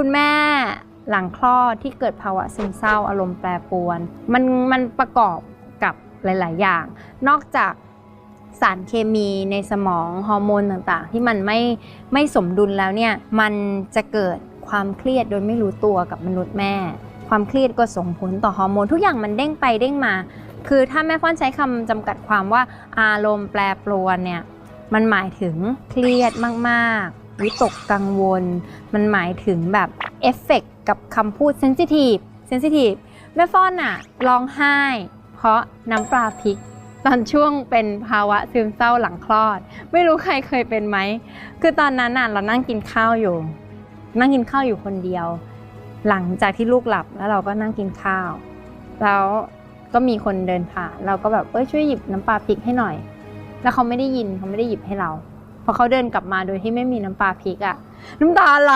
คุณแม่หลังคลอดที่เกิดภาวะซึมเศร้าอารมณ์แปรปรวน มันมันประกอบกับหลาย ๆ อย่าง นอกจากสารเคมีในสมองฮอร์โมนต่างๆ ที่มันไม่ไม่สมดุลแล้วเนี่ยมันจะเกิดความเครียดโดยไม่รู้ตัวกับมนุษย์แม่ ความเครียดก็ส่งผลต่อฮอร์โมนทุกอย่างมันเด้งไปเด้งมา คือถ้าแม่ฟ้อนใช้คำจำกัดความว่าอารมณ์แปรปรวนเนี่ยมันหมายถึงเครียดมากๆ วิตกกังวล มันหมายถึงแบบเอฟเฟกกับคำพูดเซนซิทีฟเซนซิทีฟแม่ฟ้อนอะร้องไห้ เพราะน้ำปลาพริก ตอนช่วงเป็นภาวะซึมเศร้าหลังคลอด ไม่รู้ใครเคยเป็นไหม คือตอนนั้นน่ะเรานั่งกินข้าวอยู่ นั่งกินข้าวอยู่คนเดียว หลังจากที่ลูกหลับแล้วเราก็นั่งกินข้าว แล้วก็มีคนเดินผ่าน เราก็แบบเอ้ยช่วยหยิบน้ำปลาพริกให้หน่อย แล้วเขาไม่ได้ยินเขาไม่ได้หยิบให้เรา พอเขาเดินกลับมาโดยที่ไม่มีน้ำปลาพริกอะน้ำตาไหล